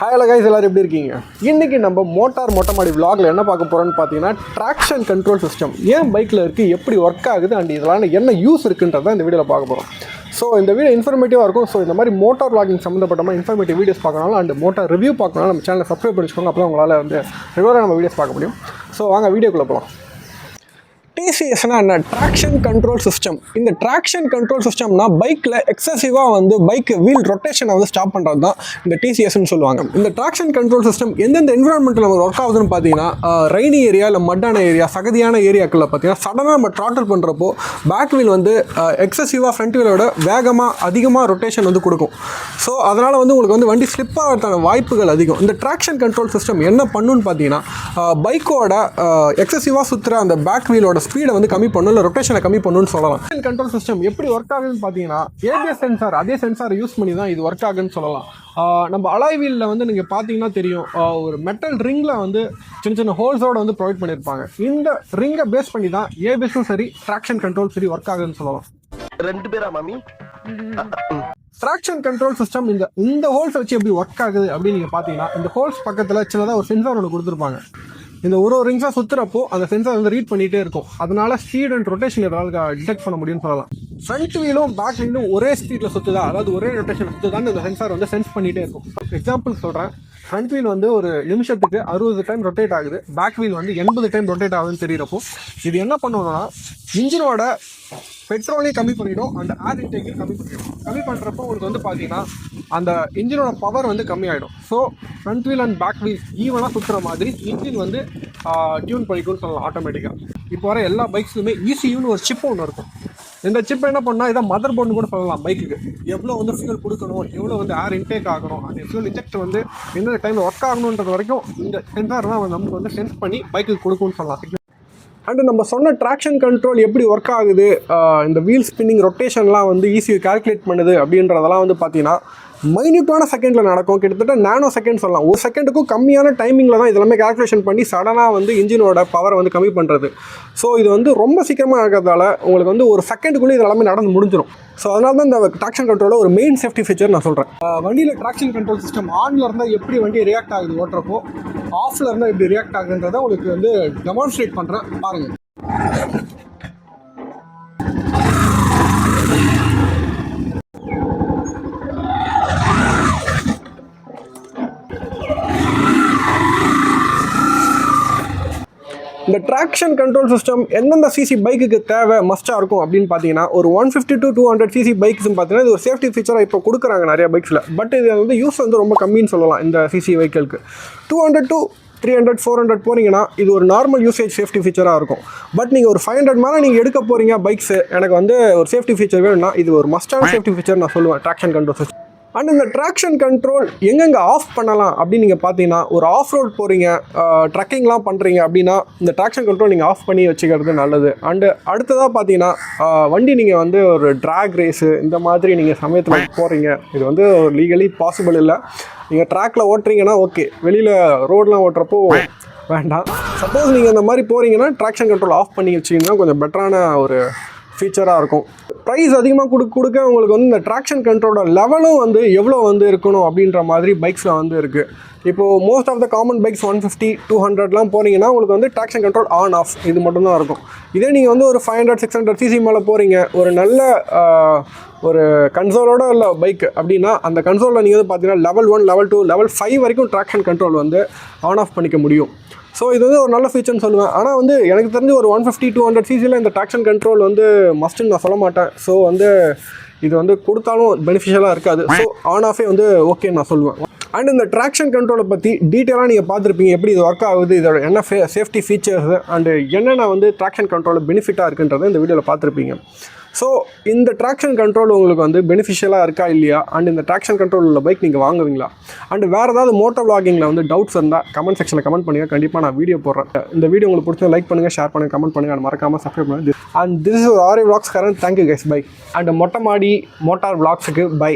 ஹாயில் guys எல்லோரும் எப்படி இருக்கீங்க? இன்னைக்கு நம்ம மோட்டார் மொட்டை மாடி vlogல என்ன பார்க்க போகிறோன்னு பார்த்தீங்கன்னா ட்ராக்ஷன் கண்ட்ரோல் சிஸ்டம் ஏன் பைக்கில் இருக்குது எப்படி ஒர்க் ஆகுது அண்ட் இதெல்லாம் என்ன யூஸ் இருக்குன்றதை இந்த வீடியோவில் பார்க்க போகிறோம் ஸோ இந்த வீடியோ இன்ஃபர்மேட்டிவாக இருக்கும். ஸோ இந்த மாதிரி மோட்டார் vlogging சம்மந்தப்பட்ட இன்ஃபர்மேட்டிவ் வீடியோஸ் பார்க்கணும் அண்ட் மோட்டார் ரிவ்யூ பார்க்கணும் நம்ம சேனலை சப்ஸ்கிரைப் பண்ணிச்சுக்கோங்க. அப்போ உங்களால் வந்து ரெகுலராக நம்ம வீடியோஸ் பார்க்க முடியும். ஸோ வாங்க வீடியோக்குள்ளே போகலாம் டிசிஎஸ்னா என்ன? ட்ராக்ஷன் கண்ட்ரோல் சிஸ்டம் இந்த ட்ராக்ஷன் கண்ட்ரோல் சிஸ்டம்னா பைக்கில் எக்ஸசிவாக வந்து பைக் வீல் ரொட்டேஷனை வந்து ஸ்டாப் பண்ணுறது தான் இந்த டிசிஎஸ்ன்னு சொல்லுவாங்க. இந்த ட்ராக்ஷன் கண்ட்ரோல் சிஸ்டம் எந்தெந்த என்விரான்மெண்ட்டில் நம்ம ஒர்க் ஆகுதுன்னு பார்த்தீங்கன்னா ரெய்னி ஏரியா இல்லை மட்டான ஏரியா சகதியான ஏரியாக்களில் பார்த்தீங்கன்னா சடனாக நம்ம ட்ராட்டல் பண்ணுறப்போ பேக் வீல் வந்து எக்ஸசிவாக ஃப்ரண்ட் வீலோட வேகமாக அதிகமாக ரொட்டேஷன் வந்து கொடுக்கும். ஸோ அதனால் வந்து உங்களுக்கு வந்து வண்டி ஸ்லிப் ஆகிறதுக்கான வாய்ப்புகள் அதிகம். இந்த ட்ராக்ஷன் கண்ட்ரோல் சிஸ்டம் என்ன பண்ணுன்னு பார்த்தீங்கன்னா பைக்கோட எக்ஸசிவாக சுற்றுற அந்த பேக் வீலோட ஸ்பீடை வந்து கம்மி பண்ணும் இல்லை ரொட்டேஷனை கம்மி பண்ணுன்னு சொல்லலாம். கண்ட்ரோல் சிஸ்டம் எப்படி ஒர்க் ஆகுதுன்னு பார்த்தீங்கன்னா ஏபிஎஸ் சென்சார் அதே சென்சாரை யூஸ் பண்ணி தான் இது ஒர்க் ஆகுன்னு சொல்லலாம். நம்ம அலாய் வீலில் வந்து நீங்கள் பார்த்தீங்கன்னா தெரியும் ஒரு மெட்டல் ரிங்கில் வந்து சின்ன சின்ன ஹோல்ஸோட வந்து ப்ரொவைட் பண்ணியிருப்பாங்க. இந்த ரிங்கை பேஸ் பண்ணி தான் ஏபிஎஸும் சரி ட்ராக்ஷன் கண்ட்ரோல் சரி ஒர்க் ஆகுதுன்னு சொல்லலாம். ரெண்டு பேரா மாமி? ட்ராக்ஷன் கண்ட்ரோல் சிஸ்டம் இந்த இந்த ஹோல்ஸ் வச்சு எப்படி ஒர்க் ஆகுது அப்படின்னு நீங்கள் பார்த்தீங்கன்னா இந்த ஹோல்ஸ் பக்கத்தில் சின்னதாக ஒரு சென்சார் ஒன்று கொடுத்துருப்பாங்க. இந்த ஒரு ஒரு ரிங்ஸாக சுற்றுறப்போ அந்த சென்சார் வந்து ரீட் பண்ணிகிட்டே இருக்கும். அதனால ஸ்பீட் அண்ட் ரொட்டேஷன் எதாவது டிடெக்ட் பண்ண முடியும்னு சொல்லலாம். ஃப்ரண்ட் வீலும் பேக் வீலும் ஒரே ஸ்பீடில் சுற்றுதா அதாவது ஒரே ரொட்டேஷன் சுற்றுதான்னு இந்த சென்சார் வந்து சென்ஸ் பண்ணிகிட்டே இருக்கும். எக்ஸாம்பிள் சொல்கிறேன் ஃப்ரண்ட் வீல் வந்து ஒரு நிமிஷத்துக்கு அறுபது டைம் ரொட்டேட் ஆகுது. பேக் வீல் வந்து எண்பது டைம் ரொட்டேட் ஆகுதுன்னு தெரியறப்போ இது என்ன பண்ணுவோம்னா இன்ஜினோட பெட்ரோலையும் கம்மி பண்ணிவிடும் அந்த ஏர் இன்டேக்கையும் கம்மி பண்ணிவிடும் கம்மி பண்ணுறப்போ உங்களுக்கு வந்து பார்த்தீங்கன்னா அந்த இன்ஜினோட பவர் வந்து கம்மியாயிடும். So front wheel and back wheel ஈவனாக சுற்றுற மாதிரி இன்ஜின் வந்து டியூன் பண்ணிக்கும்னு சொல்லலாம் ஆட்டோமேட்டிக்காக இப்போ வர எல்லா பைக்ஸ்லுமே ஈஸியூன்னு ஒரு சிப் ஒன்று இருக்கும். இந்த சிப் என்ன பண்ணால் இதை மதர் போர்டு கூட சொல்லலாம் பைக்குக்கு எவ்வளோ வந்து ஃபியூல் கொடுக்கணும் எவ்வளோ வந்து ஏர் இன்டேக் ஆகணும் அந்த ஃபியூல் இன்ஜெக்ட் வந்து எந்த டைமில் ஒர்க் ஆகணுன்றது வரைக்கும் இந்த சென்சார் தான் நமக்கு வந்து சென்ஸ் பண்ணி பைக்குக்கு கொடுக்கும்னு சொல்லலாம். அண்டு நம்ம சொன்ன ட்ராக்ஷன் கண்ட்ரோல் எப்படி ஒர்க் ஆகுது இந்த வீல் ஸ்பின்னிங் ரொட்டேஷன்லாம் வந்து ஈஸியாக கால்குலேட் பண்ணுது அப்படின்றதெல்லாம் வந்து பார்த்தீங்கன்னா மைன்யூட்டான செகண்டில் நடக்கும். கிட்டத்தட்ட நானோ செகண்ட் சொல்லலாம். ஒரு செகண்டுக்கும் கம்மியான டைமிங்கில் தான் இதெல்லாமே கால்குலேஷன் பண்ணி சடனாக வந்து இன்ஜினோட பவரை வந்து கம்மி பண்ணுறது ஸோ இது வந்து ரொம்ப சீக்கிரமாக இருக்கிறதால உங்களுக்கு வந்து ஒரு செகண்டுக்குள்ளே இது எல்லாமே நடந்து முடிஞ்சிடும் ஸோ அதனால தான் இந்த ட்ராக்ஷன் கண்ட்ரோலில் ஒரு மெயின் சேஃப்டி ஃபீச்சர் நான் சொல்கிறேன் வண்டியில் ட்ராக்ஷன் கண்ட்ரோல் சிஸ்டம் ஆனில் இருந்தால் எப்படி வண்டி ரியாக்ட் ஆகுது ஓட்டுறப்போ ஆஃபில் இருந்தால் எப்படி ரியாக்ட் ஆகுதுன்றதை உங்களுக்கு வந்து டெமான்ஸ்ட்ரேட் பண்ணுறேன் பாருங்கள் இந்த ட்ராக்ஷன் கண்ட்ரோல் சிஸ்டம் எந்தெந்த சிசி பைக்குக்கு தேவை மஸ்ட்டாக இருக்கும் அப்படின்னு பார்த்தீங்கன்னா ஒரு one fifty to two hundred CC பைக்ஸ்னு பார்த்தீங்கன்னா இது ஒரு சேஃப்டி ஃபீச்சராக இப்போ கொடுக்குறாங்க நிறைய பைக்ஸில் பட் இது வந்து யூஸ் வந்து ரொம்ப கம்மின்னு சொல்லலாம் இந்த CC வெஹிக்கிளுக்கு two hundred to three hundred four hundred போனீங்கன்னா இது ஒரு நார்மல் யூசேஜ் சேஃப்டி ஃபீச்சராக இருக்கும். பட் நீங்கள் ஒரு ஃபைவ் ஹண்ட்ரட் மேலே நீங்கள் எடுக்க போகிறீங்க பைக்ஸ் எனக்கு வந்து ஒரு சேஃப்டி ஃபீச்சர் வேணும்னா இது ஒரு மஸ்டான சேஃப்டி ஃபீச்சர் நான் சொல்லுவேன் ட்ராக்ஷன் கண்ட்ரோல் சிஸ்டம் அண்ட் இந்த ட்ராக்ஷன் கண்ட்ரோல் எங்கெங்கே ஆஃப் பண்ணலாம் அப்படின்னு நீங்கள் பார்த்தீங்கன்னா ஒரு ஆஃப் ரோட் போகிறீங்க ட்ரக்கிங்லாம் பண்ணுறீங்க அப்படின்னா இந்த ட்ராக்ஷன் கண்ட்ரோல் நீங்கள் ஆஃப் பண்ணி வச்சுக்கிறது நல்லது. அண்டு அடுத்ததாக பார்த்தீங்கன்னா வண்டி நீங்கள் வந்து ஒரு ட்ராக் ரேஸு இந்த மாதிரி நீங்கள் சமயத்தில் போகிறீங்க இது வந்து ஒரு லீகலி பாசிபிள் இல்லை. நீங்கள் ட்ராக்ல ஓட்டுறீங்கன்னா ஓகே வெளியில் ரோடெலாம் ஓட்டுறப்போ வேண்டாம். சப்போஸ் நீங்கள் இந்த மாதிரி போகிறீங்கன்னா ட்ராக்ஷன் கண்ட்ரோல் ஆஃப் பண்ணி வச்சிங்கன்னா கொஞ்சம் பெட்டரான ஒரு ஃபீச்சராக இருக்கும். ப்ரைஸ் அதிகமாக கொடுக்க கொடுக்க உங்களுக்கு வந்து இந்த ட்ராக்ஷன் கண்ட்ரோலோட லெவலும் வந்து எவ்வளோ வந்து இருக்கணும் அப்படின்ற மாதிரி பைக்ஸில் வந்து இருக்குது இப்போது most of the common bikes one fifty two ஹண்ட்ரட்லாம் போனீங்கன்னா உங்களுக்கு வந்து ட்ராக்ஷன் கண்ட்ரோல் ஆன் ஆஃப் இது மட்டும்தான் இருக்கும். இதே நீங்கள் வந்து ஒரு five hundred six hundred CC மேலே போகிறீங்க ஒரு நல்ல ஒரு கன்சோலோட உள்ள பைக் அப்படின்னா அந்த கன்சோலில் நீங்கள் வந்து பார்த்தீங்கன்னா level one level two level five வரைக்கும் ட்ராக்ஷன் கண்ட்ரோல் வந்து ஆன் ஆஃப் பண்ணிக்க முடியும். ஸோ இது வந்து ஒரு நல்ல ஃபீச்சர்னு சொல்லுவேன். ஆனால் வந்து எனக்கு தெரிஞ்சு ஒரு ஒன் ஃபிஃப்டி டூ ஹண்ட்ரட் சிசியில் இந்த ட்ராக்ஷன் கண்ட்ரோல் வந்து மஸ்ட்டுன்னு நான் சொல்ல மாட்டேன். ஸோ வந்து இது வந்து கொடுத்தாலும் பெனிஃபிஷியலாக இருக்காது. ஸோ ஆன் ஆஃபே வந்து ஓகேன்னு நான் சொல்லுவேன். அண்ட் இந்த ட்ராக்ஷன் கண்ட்ரோலை பற்றி டீட்டெயிலாக நீங்கள் பார்த்துருப்பீங்க. எப்படி இது ஒர்க் ஆகுது இதோட என்ன ஃபே சேஃப்டி ஃபீச்சர்ஸ் அண்டு என்னென்ன வந்து ட்ராக்ஷன் கண்ட்ரோலில் பெனிஃபிட்டாக இருக்குன்றதை இந்த வீடியோவில் பார்த்துருப்பீங்க. ஸோ இந்த ட்ராக்ஷன் கண்ட்ரோல் உங்களுக்கு வந்து பெனிஃபிஷியலாக இருக்கா இல்லையா? அண்ட் இந்த ட்ராக்ஷன் கண்ட்ரோல் உள்ள பைக் நீங்கள் வாங்குவீங்களா? அண்ட் வேறு ஏதாவது மோட்டோ vloggingல வந்து டவுட்ஸ் இருந்தால் கமெண்ட் செக்ஷனில் கமெண்ட் பண்ணுங்கள் கண்டிப்பாக நான் வீடியோ போடுறேன். இந்த வீடியோ உங்களுக்கு பிடிச்சா லைக் பண்ணுங்கள் ஷேர் பண்ணுங்கள் கமெண்ட் பண்ணுங்கள் அண்ட் மறக்காமல் சப்ஸ்கிரைப் பண்ணுங்கள் and this is Aari vlogs current. Thank you guys bye and Mottai Maadi motor வ்ளாக்ஸுக்கு by